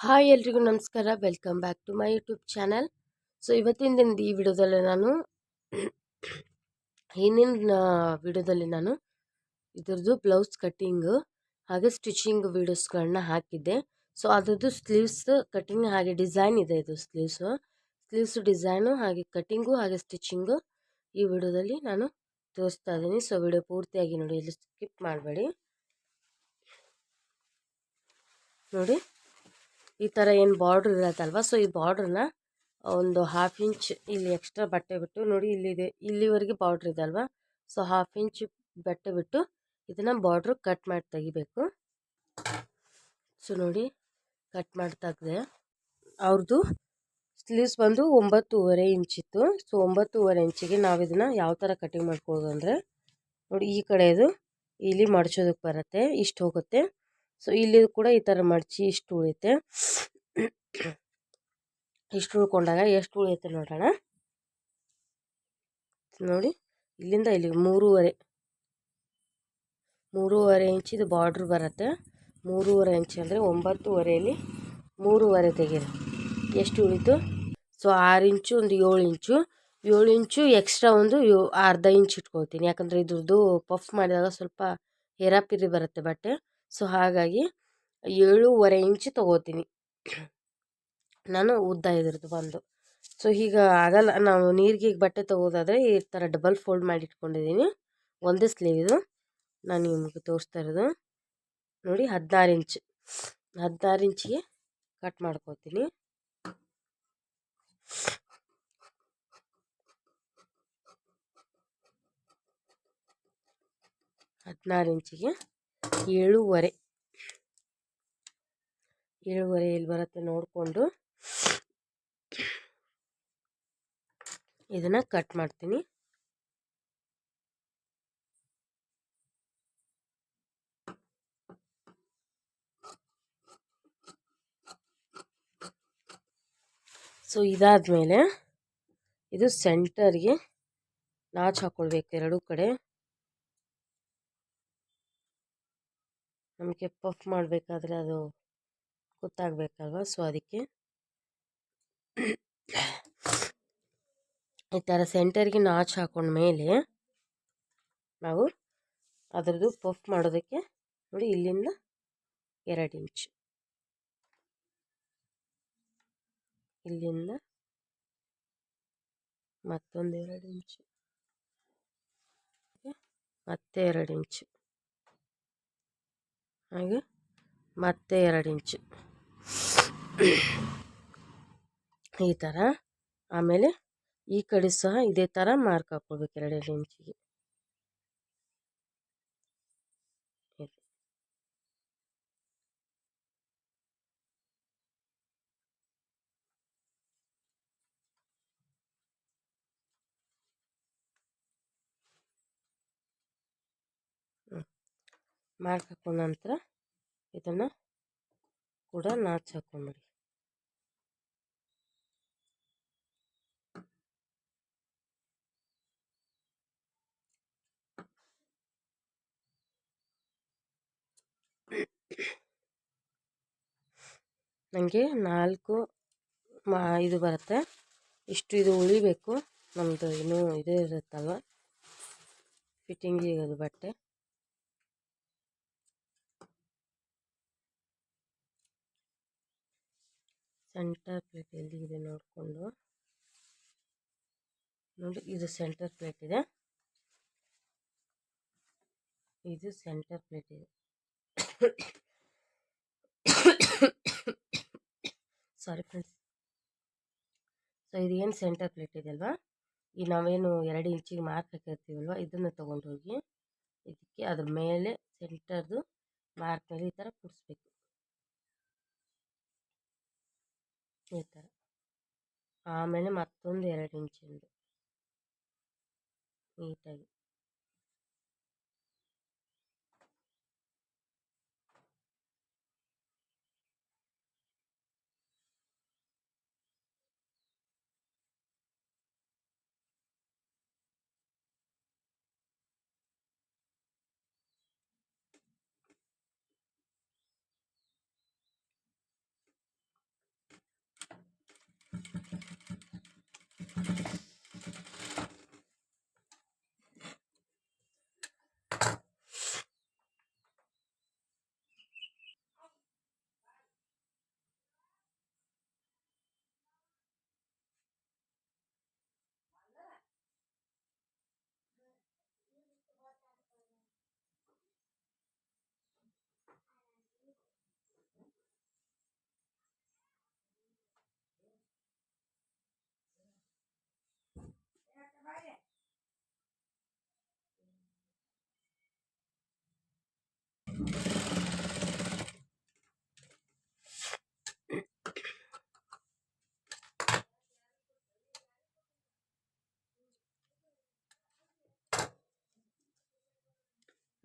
Hi ಎಲ್ರಿಗೂ ನಮಸ್ಕಾರ. Welcome back to my YouTube channel. So, ಇವತ್ತಿನ ದಿನದ ಈ ವಿಡಿಯೋದಲ್ಲಿ ನಾನು ಹಿಂದಿನ ವಿಡಿಯೋದಲ್ಲಿ ನಾನು ಇದ್ರದ್ದು ಬ್ಲೌಸ್ ಕಟ್ಟಿಂಗು ಹಾಗೆ ಸ್ಟಿಚಿಂಗ್ ವೀಡಿಯೋಸ್ಗಳನ್ನ ಹಾಕಿದ್ದೆ. ಸೊ, ಅದರದ್ದು ಸ್ಲೀವ್ಸ್ ಕಟ್ಟಿಂಗ್ ಹಾಗೆ ಡಿಸೈನ್ ಇದೆ ಇದು ಸ್ಲೀವ್ಸು. ಸ್ಲೀವ್ಸ್ ಡಿಸೈನು ಹಾಗೆ ಕಟ್ಟಿಂಗು ಹಾಗೆ ಸ್ಟಿಚಿಂಗು ಈ ವಿಡಿಯೋದಲ್ಲಿ ನಾನು ತೋರಿಸ್ತಾ ಇದ್ದೀನಿ. ಸೊ, ವಿಡಿಯೋ ಪೂರ್ತಿಯಾಗಿ ನೋಡಿ ಇಲ್ಲಿ ಸ್ಕಿಪ್ ಮಾಡಬೇಡಿ. ನೋಡಿ. ಈ ಥರ ಏನು ಬಾರ್ಡ್ರ್ ಇರತ್ತಲ್ವ? ಸೊ ಈ ಬಾರ್ಡ್ರನ್ನ ಒಂದು ಹಾಫ್ ಇಂಚ್ ಇಲ್ಲಿ ಎಕ್ಸ್ಟ್ರಾ ಬಟ್ಟೆ ಬಿಟ್ಟು ನೋಡಿ ಇಲ್ಲಿದೆ ಇಲ್ಲಿವರೆಗೆ ಬಾರ್ಡ್ರ್ ಇದೆ ಅಲ್ವಾ? ಸೊ ಹಾಫ್ ಇಂಚ್ ಬಟ್ಟೆ ಬಿಟ್ಟು ಇದನ್ನು ಬಾರ್ಡ್ರ್ ಕಟ್ ಮಾಡಿ ತೆಗಿಬೇಕು. ಸೊ ನೋಡಿ ಕಟ್ ಮಾಡಿ ತೆಗ್ದೆ. ಅವ್ರದ್ದು ಸ್ಲೀವ್ಸ್ ಬಂದು ಒಂಬತ್ತೂವರೆ ಇಂಚಿತ್ತು ಸೊ ಒಂಬತ್ತೂವರೆ ಇಂಚಿಗೆ ನಾವು ಇದನ್ನು ಯಾವ ಥರ ಕಟಿಂಗ್ ಮಾಡ್ಕೊಳ್ಳೋದು ಅಂದರೆ ನೋಡಿ ಈ ಕಡೆದು ಇಲ್ಲಿ ಮಡಚೋದಕ್ಕೆ ಬರುತ್ತೆ, ಇಷ್ಟು ಹೋಗುತ್ತೆ. ಸೊ, ಇಲ್ಲಿ ಕೂಡ ಈ ಥರ ಮಡಚಿ ಇಷ್ಟು ಉಳಿಯುತ್ತೆ. ಇಷ್ಟು ಉಳ್ಕೊಂಡಾಗ ಎಷ್ಟು ಉಳಿಯುತ್ತೆ ನೋಡೋಣ. ನೋಡಿ, ಇಲ್ಲಿಂದ ಇಲ್ಲಿ ಮೂರುವರೆ. ಮೂರುವರೆ ಇಂಚಿದು ಬಾರ್ಡ್ರ್ ಬರುತ್ತೆ. ಮೂರುವರೆ ಇಂಚ್ ಅಂದರೆ ಒಂಬತ್ತುವರೆಯಲ್ಲಿ ಮೂರುವರೆ ತೆಗೀರಿ ಎಷ್ಟು ಉಳಿತು? ಸೊ, ಆರು ಇಂಚು ಒಂದು ಏಳು ಇಂಚು. ಏಳು ಇಂಚು ಎಕ್ಸ್ಟ್ರಾ ಒಂದು ಅರ್ಧ ಇಂಚ್ ಇಟ್ಕೊಳ್ತೀನಿ. ಯಾಕಂದರೆ ಇದ್ರದ್ದು ಪಫ್ ಮಾಡಿದಾಗ ಸ್ವಲ್ಪ ಹೆರಾಪಿರಿ ಬರುತ್ತೆ ಬಟ್ಟೆ. ಸೊ, ಹಾಗಾಗಿ ಏಳೂವರೆ ಇಂಚು ತೊಗೋತೀನಿ. ನಾನು ಉದ್ದ ಇದ್ರದ್ದು ಬಂದು. ಸೊ ಈಗ ಆಗಲ್ಲ, ನಾವು ನೀರಿಗೆ ಬಟ್ಟೆ ತೊಗೋದಾದರೆ ಈ ಥರ ಡಬಲ್ ಫೋಲ್ಡ್ ಮಾಡಿ ಇಟ್ಕೊಂಡಿದ್ದೀನಿ. ಒಂದೇ ಸ್ಲೀವ್ ಇದು. ನಾನು ನಿಮಗೆ ತೋರಿಸ್ತಾ ಇರೋದು. ನೋಡಿ, ಹದಿನಾರು ಇಂಚ್. ಹದಿನಾರು ಇಂಚಿಗೆ ಕಟ್ ಮಾಡ್ಕೋತೀನಿ. ಹದಿನಾರು ಇಂಚಿಗೆ ಏಳೂವರೆ. ಏಳುವರೆ ಎಲ್ಲಿ ಬರುತ್ತೆ ನೋಡಿಕೊಂಡು. ಇದನ್ನು ಕಟ್ ಮಾಡ್ತೀನಿ. ಸೊ, ಇದಾದಮೇಲೆ ಇದು ಸೆಂಟರ್ಗೆ ನಾಚ್ ಹಾಕ್ಕೊಳ್ಬೇಕು ಎರಡೂ ಕಡೆ. ನಮಗೆ ಪಫ್ ಮಾಡಬೇಕಾದ್ರೆ ಅದು ಗೊತ್ತಾಗಬೇಕಲ್ವ? ಸೊ ಅದಕ್ಕೆ ಈ ಥರ ಸೆಂಟರ್ಗೆ ನಾಚು ಹಾಕೊಂಡ್ಮೇಲೆ ನಾವು ಅದರದ್ದು ಪಫ್ ಮಾಡೋದಕ್ಕೆ ನೋಡಿ ಇಲ್ಲಿಂದ ಎರಡು ಇಂಚ್ ಇಲ್ಲಿಂದ ಮತ್ತೊಂದು ಎರಡು ಇಂಚು ಮತ್ತೆ ಎರಡು ಇಂಚು ಹಾಗೆ ಮತ್ತೆ ಎರಡು ಇಂಚು. ಈ ಥರ ಆಮೇಲೆ ಈ ಕಡೆ ಸಹ ಇದೇ ಥರ ಮಾರ್ಕ್ ಹಾಕ್ಕೊಳ್ಬೇಕು ಎರಡೆರಡು ಇಂಚಿಗೆ. ಮಾರ್ಕ್ ಹಾಕೊಂಡ ನಂತರ ಇದನ್ನು ಕೂಡ ನಾಚು ಹಾಕೊಂಬಿಡಿ ನನಗೆ ನಾಲ್ಕು ಮಾ, ಇದು ಬರುತ್ತೆ. ಇಷ್ಟು ಇದು ಉಳಿಬೇಕು. ನಮ್ಮದು ಇನ್ನೂ ಇದು ಇರುತ್ತಲ್ವ? ಫಿಟ್ಟಿಂಗಿಗೆ ಅದು ಬಟ್ಟೆ. ಸೆಂಟರ್ ಪ್ಲೇಟ್ ಎಲ್ಲಿದೆ ನೋಡಿಕೊಂಡು. ನೋಡಿ ಇದು ಸೆಂಟರ್ ಪ್ಲೇಟ್ ಇದೆ. ಇದು ಸೆಂಟರ್ ಪ್ಲೇಟ್ ಇದೆ. ಸಾರಿ ಫ್ರೆಂಡ್ಸ್ ಸೊ ಇದು ಏನು ಸೆಂಟರ್ ಪ್ಲೇಟ್ ಇದೆ ಅಲ್ವಾ? ಈ ನಾವೇನು ಎರಡು ಇಂಚಿಗೆ ಮಾರ್ಕ್ ಹಾಕಿರ್ತೀವಲ್ವ? ಇದನ್ನು ತೊಗೊಂಡು ಹೋಗಿ ಇದಕ್ಕೆ ಅದ್ರ ಮೇಲೆ ಸೆಂಟರ್ದು ಮಾರ್ಕ್ ಮೇಲೆ ಈ ಥರ ಕುಡಿಸ್ಬೇಕು. ಈ ಥರ ಆಮೇಲೆ ಮತ್ತೊಂದು ಎರಡು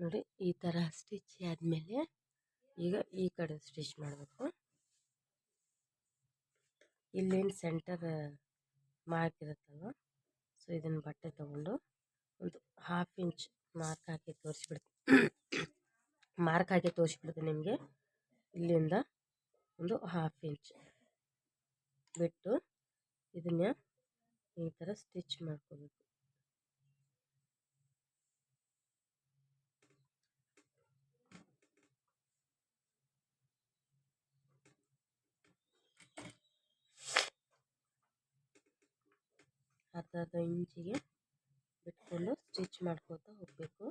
ನೀಟಾಗಿ ಈ ಥರ ಸ್ಟಿಚ್ ಆದಮೇಲೆ ಈಗ ಈ ಕಡೆ ಸ್ಟಿಚ್ ಮಾಡಬೇಕು. ಇಲ್ಲೇನು ಸೆಂಟರ್ ಮಾರ್ಕ್ ಇರುತ್ತಲ್ವ? ಸೊ, ಇದನ್ನು ಬಟ್ಟೆ ತೊಗೊಂಡು ಒಂದು ಹಾಫ್ ಇಂಚ್ ಮಾರ್ಕ್ ಹಾಕಿ ತೋರಿಸ್ಬಿಡ್ತೀನಿ. ಮಾರ್ಕ್ ಹಾಕಿ ತೋರಿಸ್ಬಿಡ್ತೀನಿ ನಿಮಗೆ. ಇಲ್ಲಿಂದ ಒಂದು ಹಾಫ್ ಇಂಚ್ ಬಿಟ್ಟು ಇದನ್ನ ಈ ಥರ ಸ್ಟಿಚ್ ಮಾಡ್ಕೋಬೇಕು. ಅರ್ಧ ಅರ್ಧ ಇಂಚಿಗೆ ಬಿಟ್ಕೊಂಡು ಸ್ಟಿಚ್ ಮಾಡ್ಕೋತಾ ಹೋಗಬೇಕು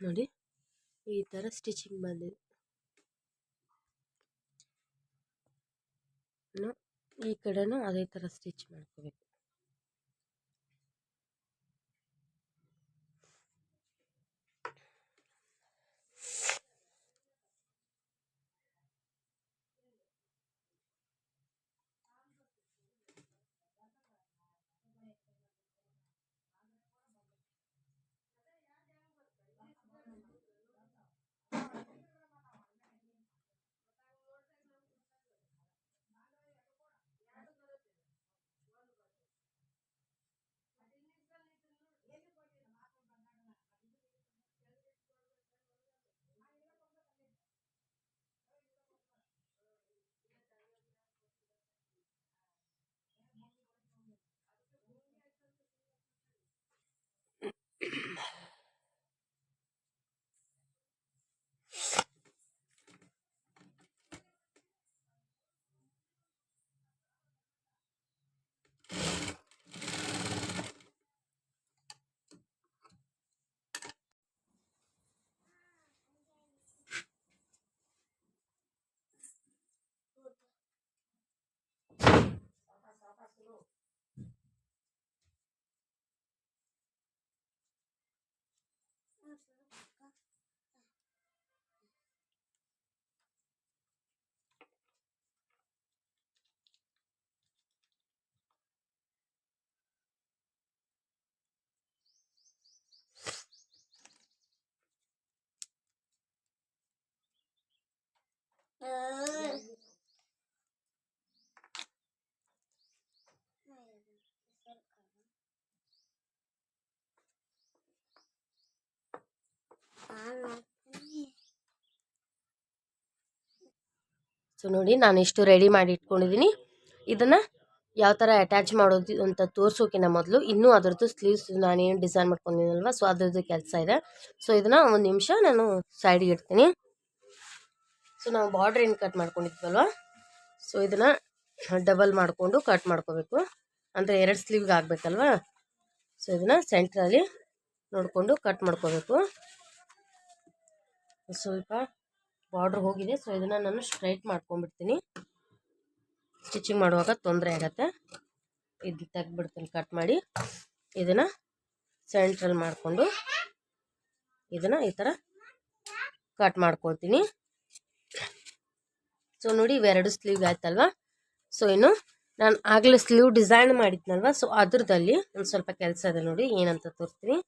ನೋಡಿ ಈ ಥರ ಸ್ಟಿಚಿಂಗ್ ಬಂದಿದೆ. ಈ ಕಡೆನೂ ಅದೇ ಥರ ಸ್ಟಿಚ್ ಮಾಡ್ಕೋಬೇಕು. のうん、そか。Uh... ಸೊ ನೋಡಿ, ನಾನು ಇಷ್ಟು ರೆಡಿ ಮಾಡಿ ಇಟ್ಕೊಂಡಿದ್ದೀನಿ ಇದನ್ನು ಯಾವ ಥರ ಅಟ್ಯಾಚ್ ಮಾಡೋದು ಅಂತ ತೋರಿಸೋಕಿನ ಮೊದಲು. ಇನ್ನೂ ಅದರದ್ದು ಸ್ಲೀವ್ಸ್ ನಾನೇನು ಡಿಸೈನ್ ಮಾಡ್ಕೊಂಡಿದ್ದೀನಲ್ವ ಸೊ ಅದರದ್ದು ಕೆಲಸ ಇದೆ. ಸೊ ಇದನ್ನು ಒಂದು ನಿಮಿಷ ನಾನು ಸೈಡಿಗೆ ಇಡ್ತೀನಿ. ಸೊ ನಾವು ಬಾರ್ಡ್ರ್ ಏನು ಕಟ್ ಮಾಡ್ಕೊಂಡಿದ್ವಲ್ವ, ಸೊ ಇದನ್ನು ಡಬಲ್ ಮಾಡಿಕೊಂಡು ಕಟ್ ಮಾಡ್ಕೋಬೇಕು. ಅಂದರೆ ಎರಡು ಸ್ಲೀವ್ಗೆ ಆಗಬೇಕಲ್ವ, ಸೊ ಇದನ್ನು ಸೆಂಟ್ರಲ್ಲಿ ನೋಡಿಕೊಂಡು ಕಟ್ ಮಾಡ್ಕೋಬೇಕು. ಸ್ವಲ್ಪ ಬಾರ್ಡ್ರ್ ಹೋಗಿದೆ. ಸೊ ಇದನ್ನು ನಾನು ಸ್ಟ್ರೈಟ್ ಮಾಡ್ಕೊಂಡ್ಬಿಡ್ತೀನಿ. ಸ್ಟಿಚಿಂಗ್ ಮಾಡುವಾಗ ತೊಂದರೆ ಆಗತ್ತೆ. ಇದು ತೆಗ್ದುಬಿಡ್ತೀನಿ ಕಟ್ ಮಾಡಿ. ಇದನ್ನು ಸೆಂಟ್ರಲ್ಲಿ ಮಾಡಿಕೊಂಡು ಇದನ್ನು ಈ ಥರ ಕಟ್ ಮಾಡ್ಕೊಳ್ತೀನಿ. ಸೊ ನೋಡಿ ಇವೆರಡು ಸ್ಲೀವ್ ಆಯ್ತಲ್ವ? ಸೊ ಇನ್ನು ನಾನು ಆಗಲೇ ಸ್ಲೀವ್ ಡಿಸೈನ್ ಮಾಡಿದ್ನಲ್ವ? ಸೊ ಅದ್ರದಲ್ಲಿ ಒಂದು ಸ್ವಲ್ಪ ಕೆಲಸ ಇದೆ ನೋಡಿ, ಏನಂತ ತೋರಿಸ್ತೀನಿ.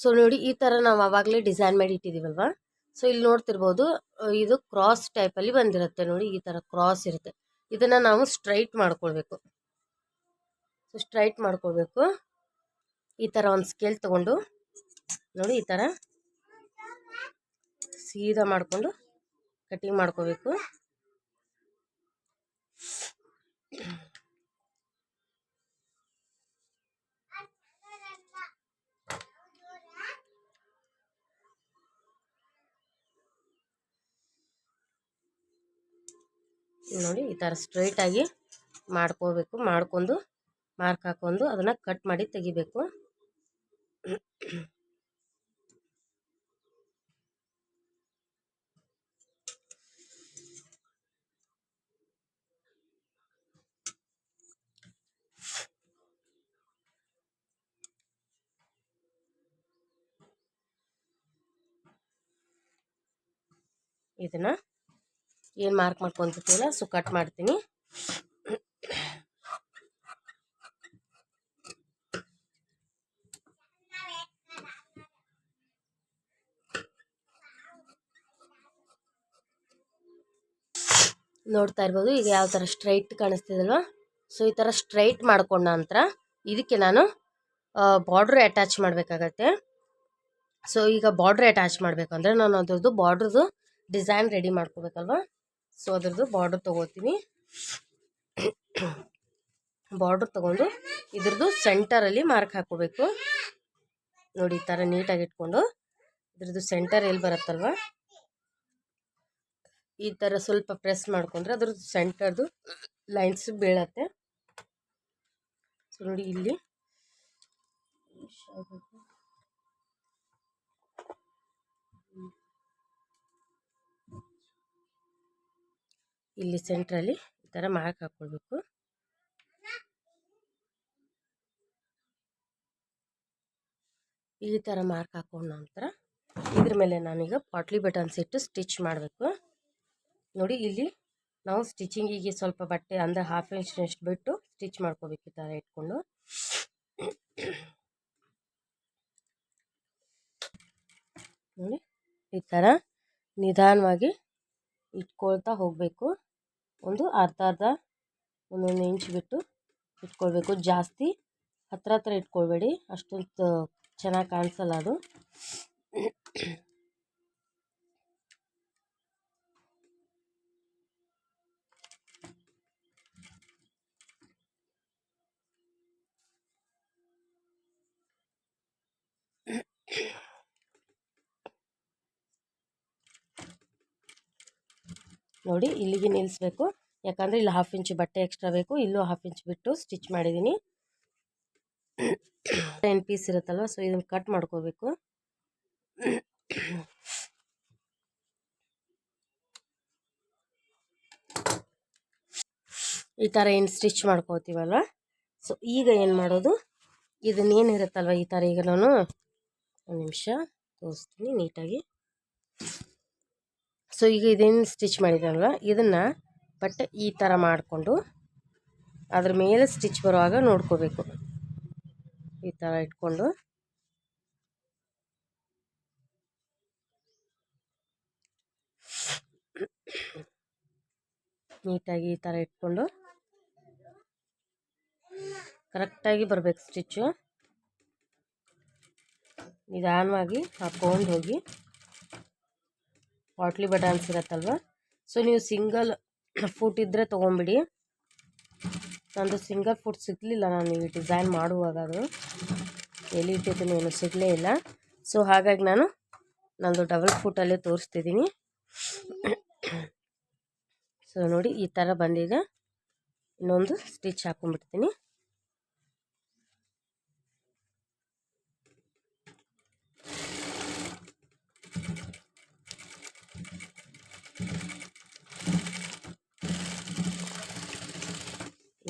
ಸೊ ನೋಡಿ ಈ ಥರ ನಾವು ಆವಾಗಲೇ ಡಿಸೈನ್ ಮಾಡಿ ಇಟ್ಟಿದ್ದೀವಲ್ವ ಸೊ ಇಲ್ಲಿ ನೋಡ್ತಿರ್ಬೋದು ಇದು ಕ್ರಾಸ್ ಟೈಪಲ್ಲಿ ಬಂದಿರುತ್ತೆ. ನೋಡಿ ಈ ಥರ ಕ್ರಾಸ್ ಇರುತ್ತೆ. ಇದನ್ನು ನಾವು ಸ್ಟ್ರೈಟ್ ಮಾಡ್ಕೊಳ್ಬೇಕು. ಸೊ ಸ್ಟ್ರೈಟ್ ಮಾಡ್ಕೊಳ್ಬೇಕು. ಈ ಥರ ಒಂದು ಸ್ಕೇಲ್ ತೊಗೊಂಡು, ನೋಡಿ ಈ ಥರ ಸೀದಾ ಮಾಡಿಕೊಂಡು ಕಟಿಂಗ್ ಮಾಡ್ಕೋಬೇಕು ನೋಡಿ ಈ ಥರ ಸ್ಟ್ರೈಟಾಗಿ ಮಾಡ್ಕೋಬೇಕು ಮಾಡ್ಕೊಂಡು ಮಾರ್ಕ್ ಹಾಕೊಂಡು ಅದನ್ನು ಕಟ್ ಮಾಡಿ ತೆಗಿಬೇಕು. ಇದನ್ನು ಏನು ಮಾರ್ಕ್ ಮಾಡ್ಕೊತಿರ್ತೀವಲ್ಲ ಸೊ ಕಟ್ ಮಾಡ್ತೀನಿ. ನೋಡ್ತಾ ಇರ್ಬೋದು, ಈಗ ಯಾವ ಥರ ಸ್ಟ್ರೈಟ್ ಕಾಣಿಸ್ತಿದಲ್ವ? ಸೊ ಈ ಥರ ಸ್ಟ್ರೈಟ್ ಮಾಡ್ಕೊಂಡ ನಂತರ ಇದಕ್ಕೆ ನಾನು ಬಾರ್ಡ್ರ್ ಅಟ್ಯಾಚ್ ಮಾಡಬೇಕಾಗತ್ತೆ. ಸೊ ಈಗ ಬಾರ್ಡ್ರ್ ಅಟ್ಯಾಚ್ ಮಾಡಬೇಕಂದ್ರೆ ನಾನು ಅದರದ್ದು ಬಾರ್ಡ್ರದ್ದು ಡಿಸೈನ್ ರೆಡಿ ಮಾಡ್ಕೋಬೇಕಲ್ವ? ಸೊ ಅದ್ರದ್ದು ಬಾರ್ಡರ್ ತೊಗೋತೀನಿ. ಬಾರ್ಡರ್ ತೊಗೊಂಡು ಇದ್ರದ್ದು ಸೆಂಟರಲ್ಲಿ ಮಾರ್ಕ್ ಹಾಕೋಬೇಕು ನೋಡಿ ಈ ಥರ ನೀಟಾಗಿ ಇಟ್ಕೊಂಡು ಇದ್ರದ್ದು ಸೆಂಟರ್ ಎಲ್ಲಿ ಬರುತ್ತಲ್ವ? ಈ ಥರ ಸ್ವಲ್ಪ ಪ್ರೆಸ್ ಮಾಡ್ಕೊಂಡ್ರೆ ಅದ್ರದ್ದು ಸೆಂಟರ್ದು ಲೈನ್ಸ್ ಬೀಳತ್ತೆ. ಸೊ ನೋಡಿ ಇಲ್ಲಿ. ಇಲ್ಲಿ ಸೆಂಟ್ರಲ್ಲಿ ಈ ಥರ ಮಾರ್ಕ್ ಹಾಕ್ಕೊಳ್ಬೇಕು ಈ ಥರ ಮಾರ್ಕ್ ಹಾಕೊಂಡ ನಂತರ ಇದ್ರ ಮೇಲೆ ನಾನೀಗ ಪಾಟ್ಲಿ ಬಟನ್ಸ್ ಇಟ್ಟು ಸ್ಟಿಚ್ ಮಾಡಬೇಕು. ನೋಡಿ ಇಲ್ಲಿ ನಾವು ಸ್ಟಿಚಿಂಗಿಗೆ ಸ್ವಲ್ಪ ಬಟ್ಟೆ ಅಂದರೆ ಹಾಫ್ ಇಂಚ್ನಷ್ಟು ಬಿಟ್ಟು ಸ್ಟಿಚ್ ಮಾಡ್ಕೋಬೇಕು ಈ ಥರ ಇಟ್ಕೊಂಡು. ನೋಡಿ ಈ ಥರ ನಿಧಾನವಾಗಿ ಇಟ್ಕೊಳ್ತಾ ಹೋಗಬೇಕು. ಒಂದು ಅರ್ಧ ಅರ್ಧ ಒಂದೊಂದು ಇಂಚ್ ಬಿಟ್ಟು ಇಟ್ಕೊಳ್ಬೇಕು ಜಾಸ್ತಿ ಹತ್ರ ಹತ್ರ ಇಟ್ಕೊಳ್ಬೇಡಿ ಅಷ್ಟೊಂದು ಚೆನ್ನಾಗಿ ಕಾಣಿಸಲ್ಲ ಅದು ನೋಡಿ ಇಲ್ಲಿಗೆ ನಿಲ್ಲಿಸ್ಬೇಕು. ಯಾಕಂದರೆ ಇಲ್ಲಿ ಹಾಫ್ ಇಂಚ್ ಬಟ್ಟೆ ಎಕ್ಸ್ಟ್ರಾ ಬೇಕು. ಇಲ್ಲೂ ಹಾಫ್ ಇಂಚ್ ಬಿಟ್ಟು ಸ್ಟಿಚ್ ಮಾಡಿದ್ದೀನಿ. ಟೆನ್ ಪೀಸ್ ಇರುತ್ತಲ್ವ ಸೊ ಇದನ್ನು ಕಟ್ ಮಾಡ್ಕೋಬೇಕು. ಈ ಥರ ಏನು ಸ್ಟಿಚ್ ಮಾಡ್ಕೋತೀವಲ್ವ? ಸೊ ಈಗ ಏನು ಮಾಡೋದು? ಇದನ್ನೇನಿರುತ್ತಲ್ವ ಈ ಥರ ಈಗ ನಾನು? ಒಂದು ನಿಮಿಷ ತೋರಿಸ್ತೀನಿ ನೀಟಾಗಿ. ಸೊ ಈಗ ಇದೇನು ಸ್ಟಿಚ್ ಮಾಡಿದಲ್ವ ಇದನ್ನು ಬಟ್ ಈ ಥರ ಮಾಡಿಕೊಂಡು ಅದ್ರ ಮೇಲೆ ಸ್ಟಿಚ್ ಬರುವಾಗ ನೋಡ್ಕೋಬೇಕು. ಈ ಥರ ಇಟ್ಕೊಂಡು. ನೀಟಾಗಿ ಈ ಥರ ಇಟ್ಕೊಂಡು ಕರೆಕ್ಟಾಗಿ ಬರಬೇಕು ಸ್ಟಿಚ್ಚು ನಿಧಾನವಾಗಿ ಹಾಕ್ಕೊಂಡು ಹೋಗಿ. ಪಾಟ್ಲಿ ಬಟಾನ್ಸ್ ಇರತ್ತಲ್ವ? ಸೊ ನೀವು ಸಿಂಗಲ್ ಫುಟ್ ಇದ್ದರೆ ತೊಗೊಂಬಿಡಿ. ನಂದು ಸಿಂಗಲ್ ಫುಟ್ ಸಿಗಲಿಲ್ಲ ನಾನು ಈ ಡಿಸೈನ್ ಮಾಡುವಾಗ ಅದು. ಎಲ್ಲಿ ಇಟ್ಟಿದ್ದೀನಿ ಏನು ಸಿಗಲೇ ಇಲ್ಲ. ಸೊ ಹಾಗಾಗಿ ನಾನು ನಂದು ಡಬಲ್ ಫುಟಲ್ಲೇ ತೋರಿಸ್ತಿದ್ದೀನಿ. ಸೊ ನೋಡಿ ಈ ಥರ ಬಂದಿದೆ. ಇನ್ನೊಂದು ಸ್ಟಿಚ್ ಹಾಕೊಂಡ್ಬಿಡ್ತೀನಿ.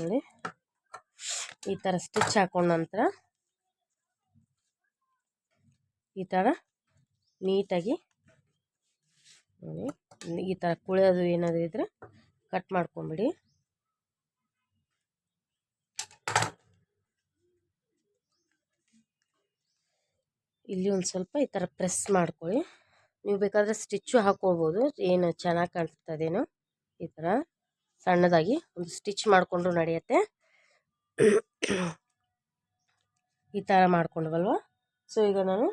ನೋಡಿ. ಈ ಥರ ಸ್ಟಿಚ್ ಹಾಕೊಂಡ ನಂತರ ಈ ಥರ ನೀಟಾಗಿ ನೋಡಿ. ಈ ಥರ ಕುಳಿಯೋದು ಏನಾದರೂ ಇದ್ದರೆ ಕಟ್ ಮಾಡ್ಕೊಂಬಿಡಿ. ಇಲ್ಲಿ ಒಂದು ಸ್ವಲ್ಪ ಈ ಥರ ಪ್ರೆಸ್ ಮಾಡ್ಕೊಳ್ಳಿ. ನೀವು ಬೇಕಾದರೆ ಸ್ಟಿಚ್ಚು ಹಾಕೋಬೋದು. ಏನು ಚೆನ್ನಾಗಿ ಕಾಣಿಸ್ತದೇನೋ ಈ ಥರ ಸಣ್ಣದಾಗಿ ಒಂದು ಸ್ಟಿಚ್ ಮಾಡಿಕೊಂಡು ನಡೆಯುತ್ತೆ. ಈ ಥರ ಮಾಡ್ಕೊಂಡ್ವಲ್ವ? ಸೊ ಈಗ ನಾನು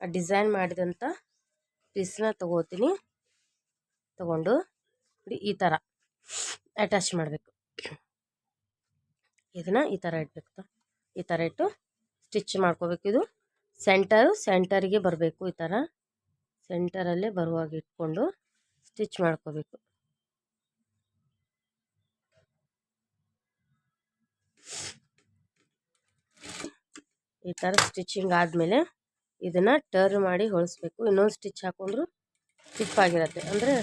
ಆ ಡಿಸೈನ್ ಮಾಡಿದಂಥ ಪೀಸ್ನ ತಗೋತೀನಿ. ತಗೊಂಡು ಈ ಥರ ಅಟ್ಯಾಚ್ ಮಾಡಬೇಕು. ಇದನ್ನು ಈ ಥರ ಇಡಬೇಕು ಈ ಥರ ಇಟ್ಟು ಸ್ಟಿಚ್ ಮಾಡ್ಕೋಬೇಕು. ಇದು ಸೆಂಟರು ಸೆಂಟರಿಗೆ ಬರಬೇಕು ಈ ಥರ ಸೆಂಟರಲ್ಲೇ ಬರುವಾಗ ಇಟ್ಕೊಂಡು ಸ್ಟಿಚ್ ಮಾಡ್ಕೋಬೇಕು. ಈ ಥರ ಸ್ಟಿಚಿಂಗ್ ಆದಮೇಲೆ ಇದನ್ನು ಟರ್ನ್ ಮಾಡಿ ಹೊಲಿಸ್ಬೇಕು. ಇನ್ನೊಂದು ಸ್ಟಿಚ್ ಹಾಕೊಂಡ್ರು ಸ್ಟಿಪ್ ಆಗಿರುತ್ತೆ. ಅಂದರೆ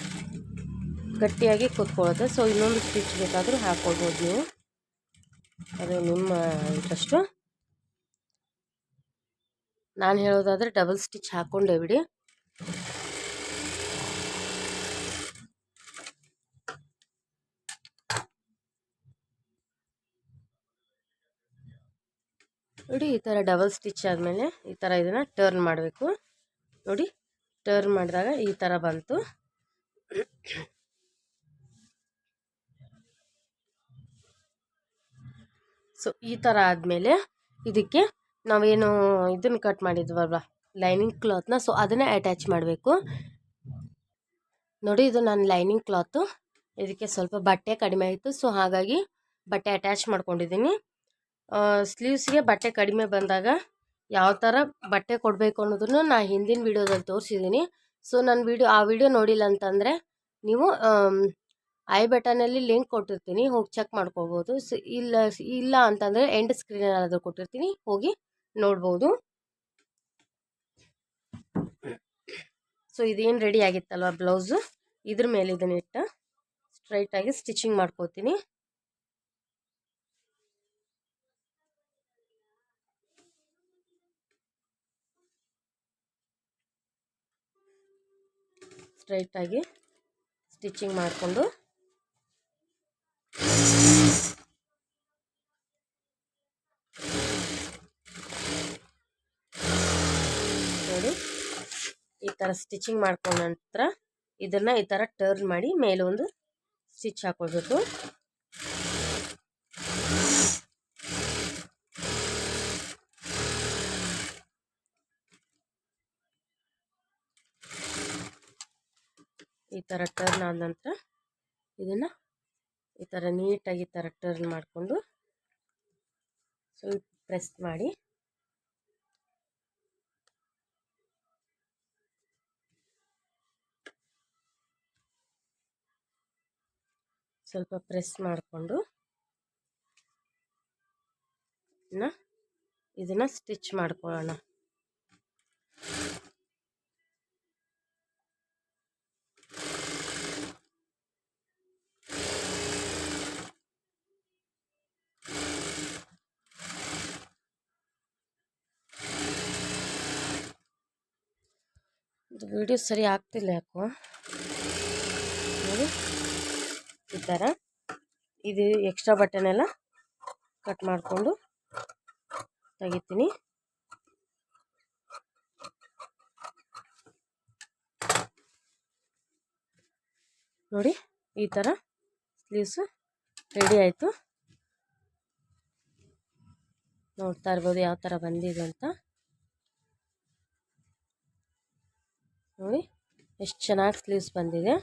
ಗಟ್ಟಿಯಾಗಿ ಕೂತ್ಕೊಳ್ಳುತ್ತೆ. ಸೊ ಇನ್ನೊಂದು ಸ್ಟಿಚ್ ಬೇಕಾದರೂ ಹಾಕ್ಕೊಳ್ಬೋದು ನೀವು. ಅದು ನಿಮ್ಮ ಇಂಟ್ರೆಸ್ಟು ನಾನು ಹೇಳೋದಾದರೆ ಡಬಲ್ ಸ್ಟಿಚ್ ಹಾಕ್ಕೊಂಡೇ ಬಿಡಿ. ನೋಡಿ, ಈ ಥರ ಡಬಲ್ ಸ್ಟಿಚ್ ಆದಮೇಲೆ ಈ ಥರ ಇದನ್ನು ಟರ್ನ್ ಮಾಡಬೇಕು. ನೋಡಿ ಟರ್ನ್ ಮಾಡಿದಾಗ ಈ ಥರ ಬಂತು. ಸೊ ಈ ಥರ ಆದಮೇಲೆ ಇದಕ್ಕೆ ನಾವೇನು ಇದನ್ನು ಕಟ್ ಮಾಡಿದ್ವಲ್ವ? ಲೈನಿಂಗ್ ಕ್ಲಾತ್ನ ಸೊ ಅದನ್ನೇ ಅಟ್ಯಾಚ್ ಮಾಡಬೇಕು. ನೋಡಿ, ಇದು ನನ್ನ ಲೈನಿಂಗ್ ಕ್ಲಾತು ಇದಕ್ಕೆ ಸ್ವಲ್ಪ ಬಟ್ಟೆ ಕಡಿಮೆ ಆಯಿತು ಸೊ ಹಾಗಾಗಿ ಬಟ್ಟೆ ಅಟ್ಯಾಚ್ ಮಾಡ್ಕೊಂಡಿದ್ದೀನಿ. ಸ್ಲೀವ್ಸ್ಗೆ ಬಟ್ಟೆ ಕಡಿಮೆ ಬಂದಾಗ ಯಾವ ಥರ ಬಟ್ಟೆ ಕೊಡಬೇಕು ಅನ್ನೋದನ್ನು ನಾನು ಹಿಂದಿನ ವೀಡಿಯೋದಲ್ಲಿ ತೋರಿಸಿದ್ದೀನಿ ಸೊ ನನ್ನ ವೀಡಿಯೋ, ಆ ವಿಡಿಯೋ ನೋಡಿಲ್ಲ ಅಂತಂದರೆ ನೀವು ಐ ಬಟನಲ್ಲಿ ಲಿಂಕ್ ಕೊಟ್ಟಿರ್ತೀನಿ, ಹೋಗಿ ಚೆಕ್ ಮಾಡ್ಕೋಬೋದು. ಸೊ, ಇಲ್ಲ ಇಲ್ಲ ಅಂತಂದರೆ ಎಂಡ್ ಸ್ಕ್ರೀನ್ ಸ್ಕ್ರೀನಲ್ಲಾದರೂ ಕೊಟ್ಟಿರ್ತೀನಿ, ಹೋಗಿ ನೋಡ್ಬೋದು. ಸೊ ಇದೇನು ರೆಡಿ ಆಗಿತ್ತಲ್ವ ಬ್ಲೌಸು ಇದ್ರ ಮೇಲೆ ಇದನ್ನ ಇಟ್ಟು ಸ್ಟ್ರೈಟಾಗಿ ಸ್ಟಿಚಿಂಗ್ ಮಾಡ್ಕೋತೀನಿ. ಸ್ಟ್ರೈಟಾಗಿ ಸ್ಟಿಚಿಂಗ್ ಮಾಡಿಕೊಂಡು ನೋಡಿ, ಈ ಥರ ಸ್ಟಿಚಿಂಗ್ ಮಾಡ್ಕೊಂಡ ನಂತರ ಇದನ್ನು ಈ ಥರ ಟರ್ನ್ ಮಾಡಿ ಮೇಲೆ ಒಂದು ಸ್ಟಿಚ್ ಹಾಕೊಳ್ಬೇಕು. ಈ ಥರ ಟರ್ನ್ ಆದ ನಂತರ ಇದನ್ನು ಈ ಥರ ನೀಟಾಗಿ ಈ ಥರ ಟರ್ನ್ ಮಾಡಿಕೊಂಡು ಸ್ವಲ್ಪ ಪ್ರೆಸ್ ಮಾಡಿ. ಸ್ವಲ್ಪ ಪ್ರೆಸ್ ಮಾಡಿಕೊಂಡು ಇದನ್ನು ಸ್ಟಿಚ್ ಮಾಡ್ಕೊಳ್ಳೋಣ. ವಿಡಿಯೋ ಸರಿ ಆಗ್ತಿಲ್ಲ ಯಾಕೋ? ನೋಡಿ. ಈ ಥರ ಇದು ಎಕ್ಸ್ಟ್ರಾ ಬಟನೆಲ್ಲ ಕಟ್ ಮಾಡಿಕೊಂಡು ತೆಗಿತೀನಿ. ನೋಡಿ, ಈ ಥರ ಸ್ಲೀವ್ಸು ರೆಡಿ ಆಯಿತು. ನೋಡ್ತಾ ಇರ್ಬೋದು ಯಾವ ಥರ ಬಂದಿದೆ ಅಂತ. ನೋಡಿ ಎಷ್ಟು ಚೆನ್ನಾಗಿ ಸ್ಲೀವ್ಸ್ ಬಂದಿದೆ.